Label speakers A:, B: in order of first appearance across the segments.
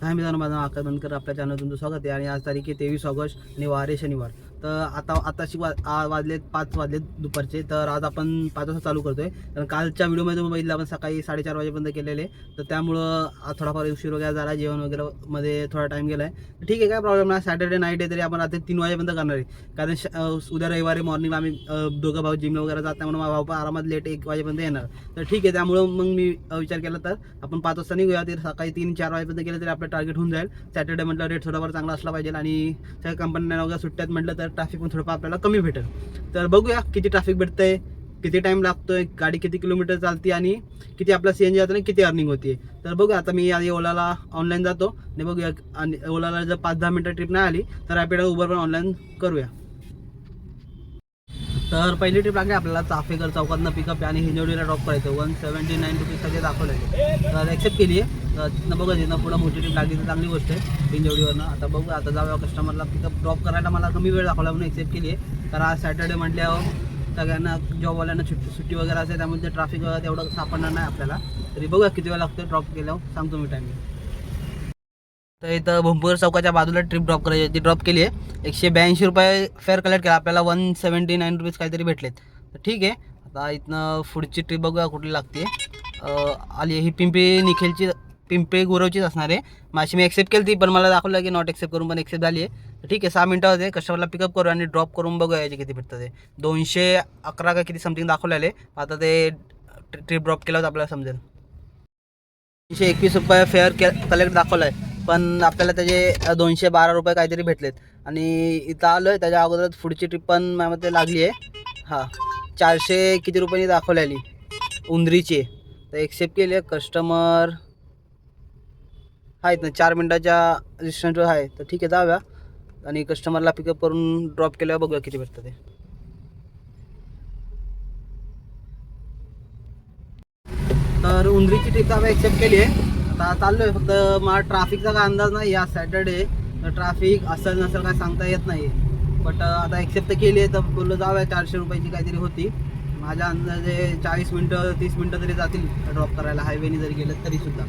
A: दहा मित्रांनो माझं नाव आकाश बनकर आपल्या चॅनल तुमचं स्वागत आहे. आणि आज तारीख आहे तेवीस ऑगस्ट आणि वारे शनिवार. तर आता आताशी वा आ- वाजलेत पाच वाजलेत दुपारचे. तर आज आपण पाच वाजता चालू करतोय. कारण कालच्या व्हिडिओमध्ये बघितलं आपण सकाळी साडेचार वाजेपर्यंत केलेले. तर त्यामुळं आज थोडाफार उशीर वगैरे झाला. जेवण वगैरे मध्ये थोडा टाईम गेला आहे ठीक आहे काय प्रॉब्लेम नाही. सॅटर्डे नाईट आहे तरी आपण आता तीन वाजेपर्यंत करणार आहे. कारण श- उद्या रविवारी मॉर्निंग आम्ही दोघं भाऊ जिमला वगैरे जात त्यामुळे माझा भाऊ आरामात लेट एक वाजेपर्यंत येणार. तर ठीक आहे त्यामुळं मग मी विचार केला तर आपण पाच वाजता निघूया. तर सकाळी तीन चार वाजेपर्यंत गेलं तरी आपलं टार्गेट होऊन जाईल. सॅटर्डे म्हटलं रेट थोडाफार चांगला असला पाहिजे. आणि सगळ्या कंपन्यांना वगैरे सुट्ट्यात म्हटलं तर ट्रॅफिक पण थोडंफार आपल्याला कमी भेटेल. तर बघूया किती ट्रॅफिक भेटतंय किती टाईम लागतोय गाडी किती किलोमीटर चालते आणि किती आपला सी एन जी जातं आणि किती अर्निंग होते तर बघूया आता मी आधी ओलाला ऑनलाईन जातो. आणि बघूया आणि ओलाला जर पाच दहा मिनटं ट्रिप नाही आली तर रॅपिडो उबर पण ऑनलाईन करूया. तर पहिली ट्रिप लागली आपल्याला चाफेकर चौकातनं पिकअप आणि हिंजवडीला ड्रॉप करायचं. वन सेवन्टी नाईन रुपीज सगळे दाखवले तर ॲक्सेप्ट केली आहे तर तिथनं बघा तिथनं पुढं मोठी टीम लागली तर चांगली गोष्ट आहे. हिंजवडीवरनं आता बघू आता जाऊया कस्टमरला पिकअप ड्रॉप करायला. मला कमी वेळ दाखवला म्हणून एक्सेप्ट केली आहे. तर आज सॅटर्डे म्हटल्यावर सगळ्यांना जॉबवाल्यांना सुट्टी सुट्टी वगैरे असेल त्यामुळे ते ट्रॅफिक वगैरे तेवढं सापडणार नाही आपल्याला. तरी बघूया किती वेळ लागतो ड्रॉप केल्यावर. सांगतो मी टायमिंग तर इथं भोंपूर चौकाच्या बाजूला ट्रिप ड्रॉप करायची ती ड्रॉप केली आहे. एकशे ब्याऐंशी रुपये फेअर कलेक्ट केला. आपल्याला वन सेवन्टी नाईन रुपीज काहीतरी भेटलेत. तर ठीक आहे. आता इथनं पुढची ट्रिप बघूया कुठली लागते आली ही पिंपरी निखिलची. पिंपे गुरवचीच असणार आहे. माशी मी एक्सेप्ट केली ती पण मला दाखवलं की नॉट एक्सेप्ट करून पण एक्सेप्ट झाली आहे. ठीक आहे सहा मिनटावर होते. कस्टमरला पिकअप करू आणि ड्रॉप करून बघूया याचे किती भेटतं ते. दोनशे अकरा का किती समथिंग दाखवलेले आता ते ट्रिप ड्रॉप केल्यावर आपल्याला समजेल. तीनशे एकवीस रुपये फेअर के कलेक्ट दाखवलं आहे. पण आपल्याला त्याचे दोनशे बारा रुपये काहीतरी भेटलेत. आणि इथं आलो आहे त्याच्या अगोदर पुढची ट्रिप पण माझ्यामध्ये लागली आहे. हां चारशे किती रुपयांनी दाखवलेली. उंदरीची. तर एक्सेप्ट केली आहे कस्टमर आहेत ना चार मिनटाच्या डिस्टन्सवर आहे तर ठीक आहे जाऊया. आणि कस्टमरला पिकअप करून ड्रॉप केल्यावर बघूया किती भेटतं ते. तर उंदरीची ट्रिप आम्ही एक्सेप्ट केली आहे. आता चाललो आहे फक्त मला ट्रॅफिकचा काय अंदाज नाही या सॅटर्डे तर ट्रॅफिक असेल नसेल काय सांगता येत नाही. बट आता एक्सेप्ट तर केली आहे तर बोललो जाऊया चारशे रुपयाची काहीतरी होती. माझ्या अंदाजे चाळीस मिनटं तीस मिनटं तरी जातील ड्रॉप करायला हायवेने जरी गेलं तरी सुद्धा.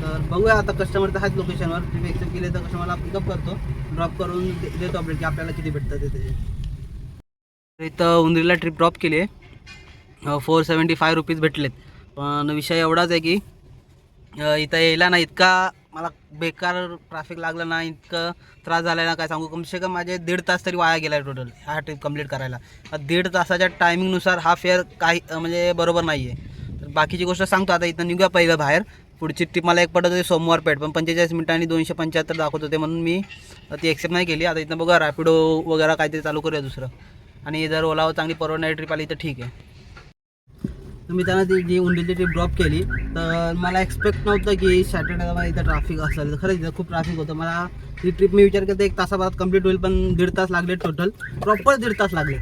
A: तर बघूया आता कस्टमर तर आहेत लोकेशनवर तुम्ही एक्सेप्ट केले तर कस्टमरला पिकअप करतो. ड्रॉप करून दे- देतो अपडेट की आपल्याला किती भेटतं ते त्याचे इथं उंदरीला ट्रिप ड्रॉप केली आहे. फोर सेवन्टी फाय रुपीज भेटलेत. पण विषय एवढाच आहे की इथं यायला ना इतका मला बेकार ट्रॅफिक लागलं ना इतकं त्रास झाला ना काय सांगू? कमसे कम माझे दीड तास तरी वाया गेला आहे टोटल हा ट्रिप कंप्लीट करायला. दीड तासाच्या टायमिंगनुसार हा फेअर काही म्हणजे बरोबर नाही आहे तर बाकीची गोष्ट सांगतो. आता इथं निघूया पहिलं बाहेर. पुढची ट्रिप मला एक पडत होती सोमवार पेठ. पण पंचेचाळीस मिनटं आणि दोनशे पंच्याहत्तर दाखवत होते म्हणून मी ती एक्सेप्ट नाही केली. आता इथं बघा रॅपिडो वगैरे काहीतरी चालू करूया दुसरं. आणि जर ओलावर चांगली परवडणारी ट्रिप आली तर ठीक आहे. तर मी त्यांना ती जी उंडीची ट्रिप ड्रॉप केली तर मला एक्सपेक्ट नव्हतं की सॅटर्डेला इथं ट्रॅफिक असेल. तर खरंच इथं खूप ट्रॅफिक होतं. मला ही ट्रिप मी विचार केला एक तासाभरात कंप्लीट होईल पण दीड तास लागले टोटल प्रॉपर दीड तास लागले.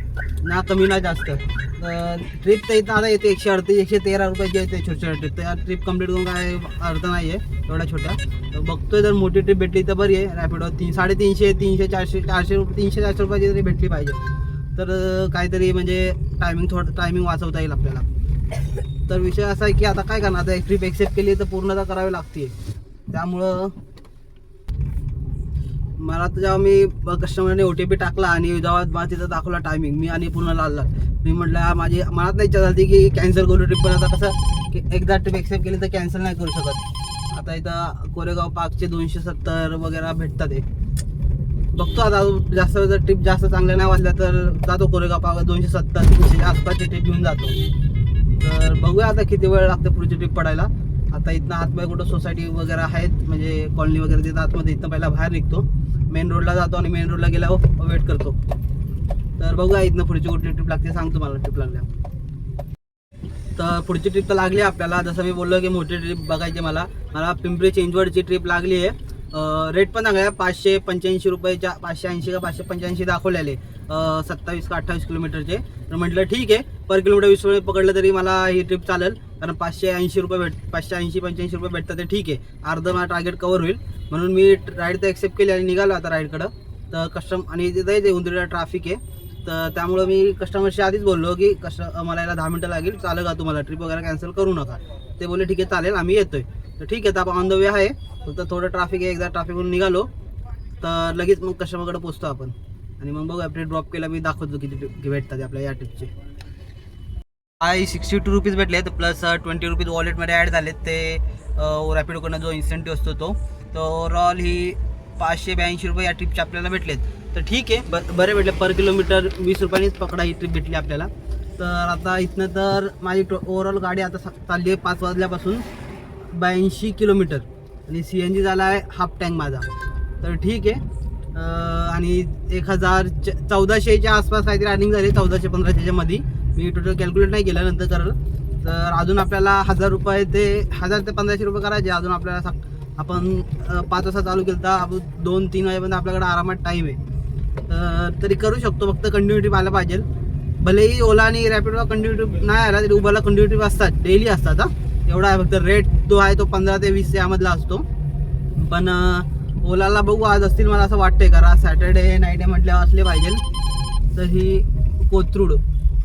A: ना कमी ना जास्त. ट्रिप तर इथं आता येते एकशे अडतीस एकशे तेरा रुपयाची येते छोट्या छोट्या ट्रिप तर या ट्रिप कंप्लीट करून काय अर्थ नाही आहे एवढ्या छोट्या तर बघतोय जर मोठी ट्रिप भेटली तर बरी आहे रॅपिडो तीन साडेतीनशे तीनशे चारशे चारशे रुपये तीनशे चारशे रुपयाची तरी भेटली पाहिजे. तर काहीतरी म्हणजे टायमिंग थोडं टायमिंग वाचवता येईल आपल्याला. तर विषय असा आहे की आता काय करणार? आता एक ट्रिप एक्सेप्ट केली तर पूर्णता करावी लागते त्यामुळं मला तर जेव्हा मी कस्टमरने ओ टी पी टाकला आणि जेव्हा मला तिथं दाखवला टायमिंग मी आणि पूर्ण लागला मी म्हटलं माझी मनात नाही इच्छा झाली की कॅन्सल करू ट्रिप पण आता कसं की एकदा ट्रिप एक्सेप्ट केली तर कॅन्सल नाही करू शकत. आता इथं कोरेगाव पार्कचे दोनशे सत्तर वगैरे भेटतात ते बघतो आता जास्त जर ट्रिप जास्त चांगल्या नाही वाजल्या तर जातो कोरेगाव पार्क दोनशे सत्तर तीनशे आसपासची ट्रिप घेऊन जातो. तर बघूया आता किती वेळ लागते पुढची ट्रिप पडायला. आता इथनं आतमध्ये कुठं सोसायटी वगैरे आहेत म्हणजे कॉलनी वगैरे तिथं आतमध्ये इथनं पहिला बाहेर निघतो. मेन रोडला जातो आणि मेन रोडला गेल्यावर वेट करतो. तर बघूया इथनं पुढची कुठली ट्रिप लागते सांगतो मला ट्रिप लागल्या. तर पुढची ट्रिप तर लागली आहे आपल्याला. जसं मी बोललो की मोठी ट्रिप बघायची मला. मला पिंपरी चिंचवडची ट्रिप लागली आहे. रेट पण चांगला आहे. पाचशे पंच्याऐंशी रुपयेच्या पाचशे ऐंशी का पाचशे पंच्याऐंशी दाखवलेले सत्तावीस का अठ्ठावीस किलोमीटरचे तर म्हटलं ठीक आहे. पर किलोमीटर वीस रुपये पकडलं तरी मला ही ट्रिप चालेल. कारण पाचशे ऐंशी रुपये भेट पाचशे ऐंशी पंच्याऐंशी रुपये भेटतं ते ठीक आहे. अर्धं माझं टार्गेट कवर होईल. म्हणून मी राईड तर ॲक्सेप्ट केली आणि निघालो आता राईडकडं तर कस्टम आणि तिथे ते उंदरीला ट्रॅफिक आहे. तर त्यामुळं मी कस्टमरशी आधीच बोललो की कस्ट मला याला दहा मिनटं लागेल चालेल का तुम्हाला. ट्रिप वगैरे कॅन्सल करू नका. ते बोलले ठीक आहे चालेल आम्ही येतोय. तर ठीक आहे तर आपण ऑन द वे आहे. फक्त थोडं ट्रॅफिक आहे एकदा ट्रॅफिकवरून निघालो तर लगेच मग कस्टमरकडे पोचतो आपण. आणि मग बघू आपली ड्रॉप केला मी दाखवतो किती भेटतात आपल्या या ट्रिपचे आय सिक्स्टी टू रुपीज भेटले आहेत प्लस ट्वेंटी रुपीज वॉलेटमध्ये ॲड झालेत ते uh, रॅपिडोकडनं जो इन्सेंटिव्ह असतो तो. तर ओवरऑल ही पाचशे ब्याऐंशी रुपये या ट्रिपचे आपल्याला भेटलेत. तर ठीक आहे. ब बरे भेटले. पर किलोमीटर वीस रुपयानेच पकडा ही ट्रिप भेटली आपल्याला. तर आता इथनं तर माझी ओव्हरऑल गाडी आता चालली आहे पाच वाजल्यापासून ब्याऐंशी किलोमीटर आणि सी एन जी झाला आहे हाफ टँक माझा. तर ठीक आहे. आणि एक हजार च- चौदाशेच्या आसपास काहीतरी रनिंग झाली चौदाशे पंधराशेच्या मध्ये मी टोटल कॅल्क्युलेट नाही केलं नंतर करेल. तर अजून आपल्याला हजार रुपये ते हजार ते पंधराशे रुपये करायचे. अजून आपल्याला आपण पाच वाजता चालू केलं तर आपण दोन तीन वाजेपर्यंत आपल्याकडे आरामात टाईम आहे. तर तरी करू शकतो. फक्त कंटिन्युटी आला पाहिजे. भलेही ओला आणि रॅपिडोला कंटिन्युटी नाही आला तरी उबरला कंटिन्युटी असतात. डेली असतात हा. एवढा आहे फक्त रेट जो आहे तो पंधरा ते वीस यामधला असतो. पण ओलाला बघू आज असतील मला असं वाटतंय. कारण सॅटर्डे नाईट म्हटल्यावर असले पाहिजे. तर ही कोथरूड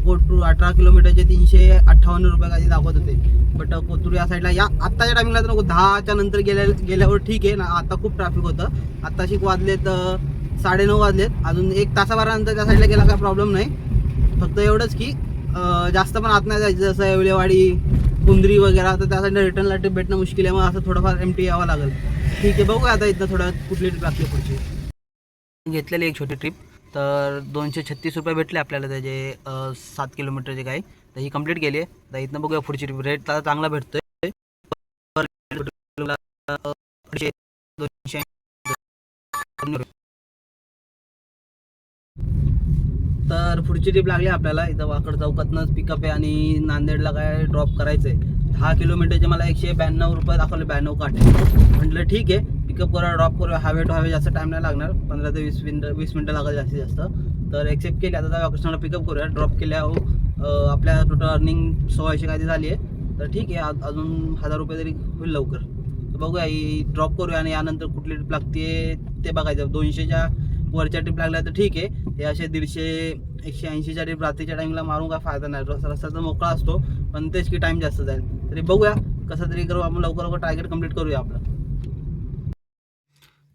A: कोथरूड अठरा किलोमीटरचे तीनशे अठ्ठावन्न रुपये काही दाखवत होते. बट कोथरूड या साईडला या आत्ताच्या टायमिंगला तर नको. दहाच्या नंतर गेल्या गेल्यावर ठीक आहे. ना आता खूप ट्रॅफिक होतं. आत्ताशी वाजले तर साडेनऊ वाजलेत. अजून एक तासाभरानंतर त्या साईडला गेला काय प्रॉब्लेम नाही. फक्त एवढंच की जास्त पण आत नाही जायचं. जसं येवलेवाडी कुंद्री वगैरे तर त्या साईडला रिटर्नला ट्रिप भेटणं मुश्किल आहे. मग असं थोडंफार एम टी यावं लागेल. ठीक आहे बघू आता इथं थोडं कुठली ट्रिप लागते पुढची. घेतलेली एक छोटी ट्रिप तर दोनशे छत्तीस रुपये भेटले आपल्याला त्याचे सात किलोमीटरचे काही. तर ही कंप्लीट केली आहे. तर इथनं बघूया पुढची ट्रिप रेट आता चांगला भेटतोय. दोनशे तर पुढची ट्रिप लागली आपल्याला. इथं वाकड चौकातनंच पिकअप आहे आणि नांदेडला काय ड्रॉप करायचं आहे दहा किलोमीटरचे मला एकशे ब्याण्णव रुपये दाखवले ब्याण्णव काटे म्हटलं ठीक आहे पिकअप करा ड्रॉप करूया हवे टू हवे जास्त टाईम नाही लागणार. पंधरा ते वीस मिनटं वीस मिनटं लागेल जास्तीत जास्त. तर एक्सेप्ट केली. आता त्या पिकअप करूया. ड्रॉप केल्यावर हो. आपल्या टोटल अर्निंग सोळाशे काहीतरी झाली आहे. तर ठीक आहे अजून हजार रुपये तरी होईल लवकर. तर बघूया ही ड्रॉप करूया आणि यानंतर कुठली ट्रिप लागते ते बघायचं. दोनशेच्या वरच्या ट्रिप लागल्या तर ठीक आहे. हे असे दीडशे एकशे ऐंशीच्या ट्रिप रात्रीच्या टाईमला मारून काय फायदा नाही. रस्ता रस्ता तर मोकळा असतो पण तेच की टाईम जास्त जाईल. तरी बघूया कसं तरी करू आपण लवकर लवकर टार्गेट कंप्लीट करूया आपलं.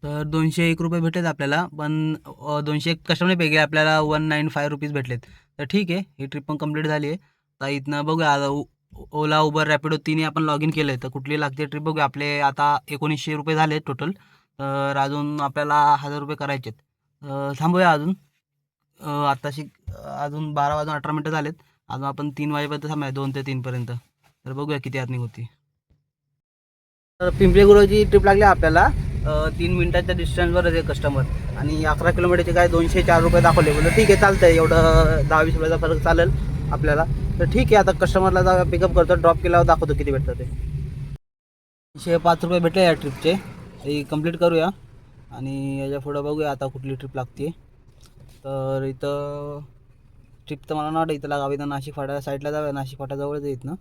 A: तर दोनशे एक रुपये भेटलेत आपल्याला पण दोनशे एक कस्टमर पे आपल्याला वन नाईन फाय रुपीज भेटलेत. तर ठीक आहे ही ट्रिप पण कंप्लीट झाली आहे. तर इथनं बघूया आता उ- ओला उबर रॅपिडो तिन्ही आपण लॉग इन केलं आहे तर कुठली लागते ट्रिप बघूया. आपले आता एकोणीसशे रुपये झाले टोटल तर अजून आपल्याला हजार रुपये करायचे आहेत थांबूया अजून. आत्ताशी अजून बारा वाजून अठरा मिनटं झालेत. अजून आपण तीन वाजेपर्यंत थांबूया दोन ते तीनपर्यंत तर बघूया किती अर्निंग होती तर पिंपरी गुरुची ट्रिप लागली आपल्याला. तीन मिनटाच्या डिस्टन्सवरच आहे कस्टमर आणि अकरा किलोमीटरचे काय दोनशे चार रुपये दाखवले. बोललं ठीक आहे चालतं आहे एवढं दहा वीस रुपयाचा फरक चालेल आपल्याला. तर ठीक आहे आता कस्टमरला जा पिकअप करतो. ड्रॉप केल्यावर दाखवतो किती भेटतं ते. तीनशे पाच रुपये भेटले या ट्रिपचे कंप्लीट करूया. आणि याच्या पुढं बघूया आता कुठली ट्रिप लागते तर इथं ट्रिप तर मला नाही वाटत इथं लागावी इथं नाशिक फाटा साईडला जाऊया. नाशिक फाटाजवळच आहे इथनं.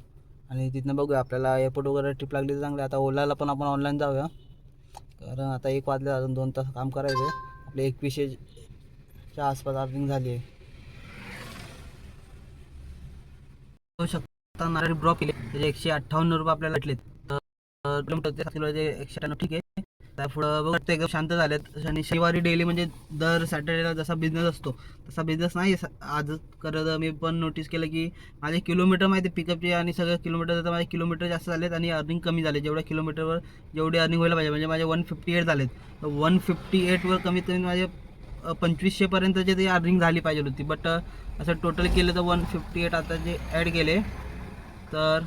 A: आणि तिथनं बघूया आपल्याला एअरपोर्ट वगैरे ट्रिप लागली तर चांगली. आता ओलाला पण आपण ऑनलाईन जाऊया. कारण आता एक वाजले अजून दोन तास काम करायचं आहे आपले एकवीसशेच्या आसपास अर्निंग झाली आहे. होऊ शकता नारळ ड्रॉप केले. त्याचे एकशे अठ्ठावन्न रुपये आपल्याला भेटलेत. तर किलोमीटर ते किलोचे एकशे अठ्ठ्याण्णव ठीक आहे. त्यापुढं पुढं ते शांत झालेत. आणि शनिवारी डेली म्हणजे दर सॅटर्डेला जसा बिझनेस असतो तसा बिझनेस नाही आहे आज करत मी पण नोटीस केलं की माझे किलोमीटर माहिती पिकअपचे आणि सगळं किलोमीटर तर माझे किलोमीटर जास्त झालेत आणि अर्निंग कमी झाले जेवढ्या किलोमीटरवर जेवढी अर्निंग व्हायला पाहिजे म्हणजे माझे वन फिफ्टी एट झालेत. वन फिफ्टी एटवर कमीत कमी माझे पंचवीसशेपर्यंत पंचवीसशेपर्यंतचे ते अर्निंग झाली पाहिजे होती. बट असं टोटल केलं तर वन फिफ्टी एट आता जे ॲड केले तर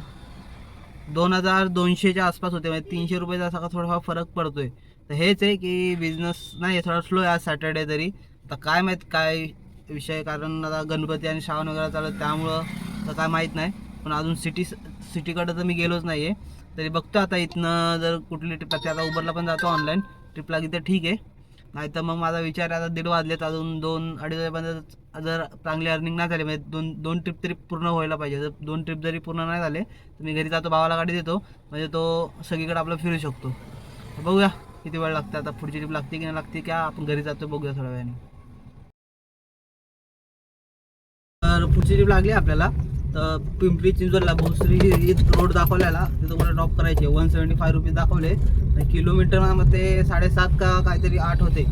A: दोन हजार दोनशेच्या आसपास होते. म्हणजे तीनशे रुपयाचा असा का थोडाफार फरक पडतोय. तर हेच आहे की बिझनेस नाही थोडा स्लो आहे आज सॅटर्डे तरी. तर काय माहीत काय विषय कारण आता गणपती आणि श्रावण वगैरे चालत त्यामुळं तर काय माहीत नाही. पण अजून सिटी सिटीकडं तर मी गेलोच नाही आहे तरी बघतो आता इथनं जर कुठली ट्रिप लागते आता उबरला पण जातो ऑनलाईन ट्रिप लागली तर ठीक आहे. नाही तर मग माझा विचार आता दीड वाजलेत अजून दोन अडीच वाजेपर्यंत जर चांगली अर्निंग नाही झाली म्हणजे दोन दोन ट्रिप तरी पूर्ण व्हायला पाहिजे. जर दोन ट्रिप जरी पूर्ण नाही झाले तर मी घरी जातो भावाला गाडी देतो म्हणजे तो सगळीकडे आपलं फिरू शकतो. बघूया किती वेळ लागते आता पुढची ट्रिप लागते की नाही लागते क्या आपण घरी जातो बघूया थोड्या वेळाने. तर पुढची ट्रिप लागली आपल्याला. तर पिंपरी चिंचवडला भोसरी रोड दाखवलेला. तिथं मला ड्रॉप करायचे. वन सेवन्टी फाय रुपीज दाखवले किलोमीटरमध्ये साडेसात का काहीतरी आठ होते.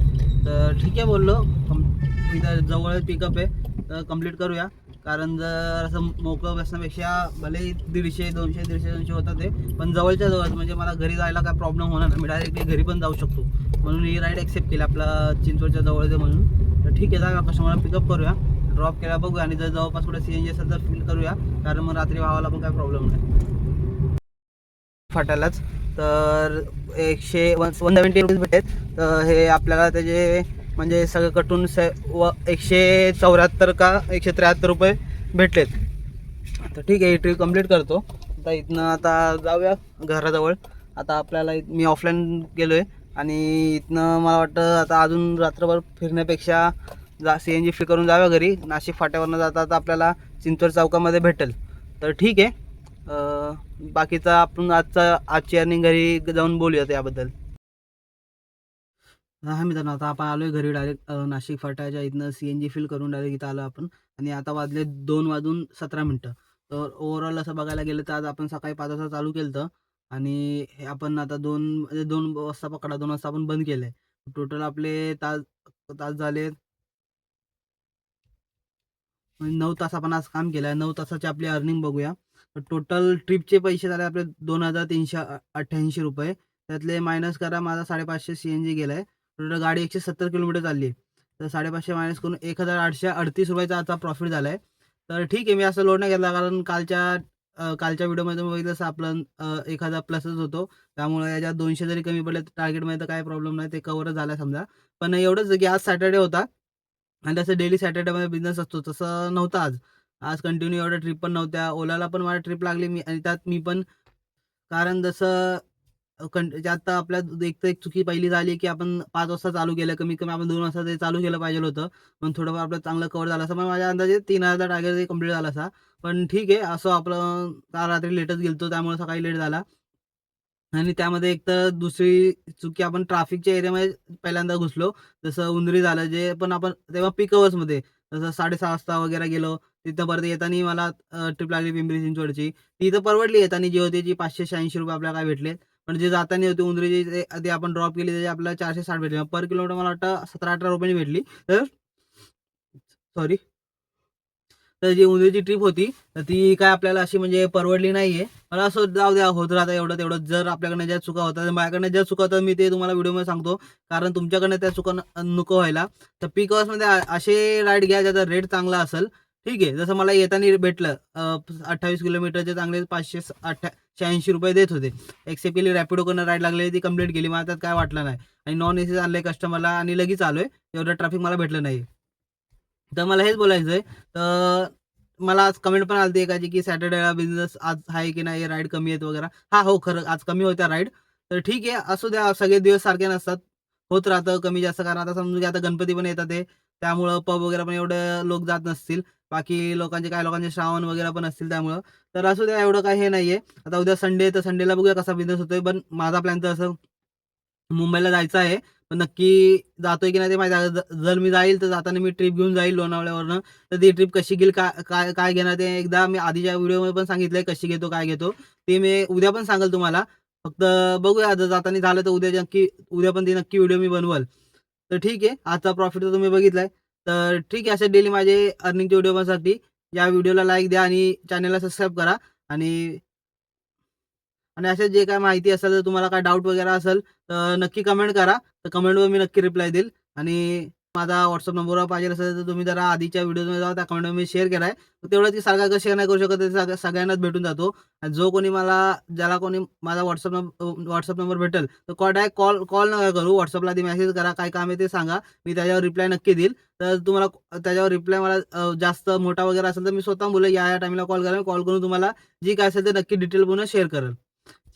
A: तर ठीक आहे बोललो. कम इथं जवळ पिकअप आहे. तर कंप्लीट करूया. कारण जर असं मोकळं बसण्यापेक्षा भले दीडशे दोनशे दीडशे दोनशे होतं ते पण जवळच्या जवळ म्हणजे मला घरी जायला काय प्रॉब्लेम होणार नाही. मी डायरेक्टली घरी पण जाऊ शकतो. म्हणून ही राईड ॲक्सेप्ट केली आपला चिंचवडच्या जवळ आहे म्हणून. तर ठीक आहे जाऊया कस्टमरला पिकअप करूया. ड्रॉप केला बघूया. आणि जर जवळपास कुठे सी एन जी असेल तर फिल करूया. कारण मग रात्री व्हावाला पण काय प्रॉब्लेम नाही. फाटायलाच. तर एकशे वन वन सेवन्टी रुपीज भेटेल. तर हे आपल्याला त्याचे म्हणजे सगळं कटून से व एकशे चौऱ्याहत्तर का एकशे त्र्याहत्तर रुपये भेटलेत. तर ठीक आहे ही ट्रिप कंप्लीट करतो. आता इथनं आता जाऊया घराजवळ. आता आपल्याला मी ऑफलाईन गेलो आहे आणि इथनं मला वाटतं आता अजून रात्रभर फिरण्यापेक्षा जा सी एन जी फ्री करून जाव्या घरी. नाशिक फाट्यावरनं जाता तर आपल्याला चिंचवड चौकामध्ये भेटेल. तर ठीक आहे. बाकीचा आपण आजचा आजची अर्निंग घरी जाऊन बोलूयात याबद्दल. हा मित्रांनो आता आपण आलोय घरी डायरेक्ट नाशिक फाट्याच्या इथनं सी एन जी फिल करून डायरेक्ट इथं आलो आपण. आणि आता वाजले दोन वाजून सतरा मिनटं. तर ओव्हरऑल असं बघायला गेलं तर आज आपण सकाळी पाच वाजता चालू केलं होतं आणि आपण आता दोन म्हणजे दोन वाजता पकडा दोन वाजता आपण बंद केलं आहे टोटल आपले तास तास झाले म्हणजे नऊ तास आपण आज काम केलं आहे नऊ तासाची आपली अर्निंग बघूया. टोटल ट्रिपचे पैसे झाले आपले दोन हजार तीनशे अठ्ठ्याऐंशी रुपये. त्यातले मायनस करा माझा साडेपाचशे सी एन जी गेला आहे टोटल गाडी एकशे सत्तर किलोमीटर चालली. आहे तर साडेपाचशे मायनस करून एक हजार आठशे अडतीस रुपयाचा आता प्रॉफिट झाला आहे तर ठीक आहे मी असं लोड नाही घेतला कारण कालच्या कालच्या व्हिडिओमध्ये बघितलं तसं आपलं एक हजार प्लसच होतो. त्यामुळे याच्यात दोनशे जरी कमी पडले तर टार्गेटमध्ये तर काय प्रॉब्लेम नाही. ते कवरच झालं समजा. पण एवढंच की आज सॅटर्डे होता. आणि तसं डेली सॅटर्डेमध्ये बिझनेस असतो. तसं नव्हतं आज. आज कंटिन्यू एवढ्या ट्रिप पण नव्हत्या. ओलाला पण मला ट्रिप लागली. मी आणि त्यात मी पण कारण जसं कं आता आपल्या एक तर एक चुकी पहिली झाली की आपण पाच वाजता चालू केलं. कमीत कमी आपण दोन वाजता ते चालू केलं पाहिजे होतं. पण थोडंफार आपलं चांगलं कवर झालं असं. पण माझ्या अंदाजे तीन हजार टार्गेट कंप्लीट झाला असा. पण ठीक आहे. असं आपलं काल रात्री लेटच गेलतो. त्यामुळे सकाळी लेट झाला. आणि त्यामध्ये एक तर दुसरी चुकी आपण ट्राफिकच्या एरियामध्ये पहिल्यांदा घुसलो. जसं उंदरी झालं जे पण आपण तेव्हा पीकमध्ये जसं साडेसहा वाजता वगैरे गेलो तिथं परत येताना मला ट्रिप लागली पिंपरी चिंचवडची. ती इथं परवडली येताना जी होती जी पाचशे शहाऐंशी रुपये आपल्याला काय भेटले. पण जे जाताना होती उंदरीची ते आपण ड्रॉप केली त्याची आपल्याला चारशे साठ भेटले. पर किलोमीटर मला वाटतं सतरा अठरा रुपयांनी भेटली. तर सॉरी तर जी उंदीची ट्रिप होती तर ती काय आपल्याला अशी म्हणजे परवडली नाहीये. मला असं जाऊ द्या होत राहतं एवढं तेवढं. जर आपल्याकडनं ज्या चुका होतात माझ्याकडनं ज्या चुका होतात मी ते तुम्हाला व्हिडिओमध्ये सांगतो. कारण तुमच्याकडनं त्या चुका नको व्हायला. तर पीकमध्ये असे राईड घ्या ज्याचा रेट चांगला असेल. ठीक आहे? जसं मला येताना भेटलं अठ्ठावीस किलोमीटरचे चांगले पाचशे स- अठ्ठ्या शहाऐंशी रुपये देत होते. एक्सेप्ट केली रॅपिडोकडनं राईड लागली ती कंप्लीट केली मला त्यात काय वाटलं नाही. आणि नॉन एसी आणले कस्टमरला आणि लगेच आलोय. एवढं ट्रॅफिक मला भेटलं नाही तर मला हेच बोलायचं आहे तर मला आज कमेंट पण आलती एकाची की सॅटर्डेला बिझनेस आज आहे की नाही? राईड कमी आहेत वगैरे. हा हो खरं. आज कमी होत्या राईड तर ठीक आहे असू द्या. सगळे दिवस सारखे नसतात. होत राहतं कमी जास्त. कारण आता समजून की आता गणपती पण येतात ते त्यामुळं पब वगैरे पण एवढं लोक जात नसतील. बाकी लोकांचे काय लोकांचे श्रावण वगैरे पण असतील त्यामुळं. तर असू द्या एवढं काही हे नाहीये. आता उद्या संडे तर संडेला बघूया कसा बिझनेस होतोय. पण माझा प्लॅन तर असं मुंबईला जायचं आहे. पण नक्की जातोय की नाही ते माहिती जर मी जाईल तर जाताना मी ट्रिप घेऊन जाईल लोणावळ्यावरनं. तर ती ट्रिप कशी घेईल काय काय काय घेणार ते एकदा मी आधीच्या व्हिडिओमध्ये पण सांगितलंय कशी घेतो काय घेतो. ते मी उद्या पण सांगेल तुम्हाला. फक्त बघूया जर जाताना झालं तर उद्या नक्की उद्या पण ती नक्की व्हिडिओ मी बनवल. तर ठीक आहे आजचा प्रॉफिट तर तुम्ही बघितलाय. तर ठीक आहे असे डेली माझे अर्निंगचे व्हिडिओ बनसाठी या व्हिडिओला लाईक द्या आणि चॅनलला सबस्क्राईब करा. आणि आणि असे जे काय माहिती असेल तर तुम्हाला काय डाऊट वगैरे असेल तर नक्की कमेंट करा. तर कमेंटवर मी नक्की रिप्लाय देईल. आणि माझा व्हॉट्सअप नंबरवर पाहिजे असेल तर तुम्ही जरा आधीच्या व्हिडिओमध्ये जाऊ त्या कमेंटवर मी शेअर केलाय. आहे तेवढं ती सारखा शेअर नाही करू शकत ते सगळ्यांनाच भेटून जातो. आणि जो कोणी मला ज्याला कोणी माझा व्हॉट्सअप नंबर व्हॉट्सअप नंबर भेटेल तर कॉल डायरेक्ट कॉल कॉल नका करू. व्हॉट्सअपला आधी मेसेज करा काय काम आहे ते सांगा. मी त्याच्यावर रिप्लाय नक्की देईल. तर तुम्हाला त्याच्यावर रिप्लाय मला जास्त मोठा वगैरे असेल तर मी स्वतः बोलेल या या टाईमला कॉल करा. कॉल करून तुम्हाला जी काय असेल ते नक्की डिटेल पूर्ण शेअर करेल.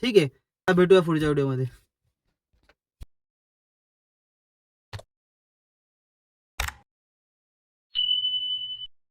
A: ठीक आहे. भेटूया पुढच्या व्हिडिओमध्ये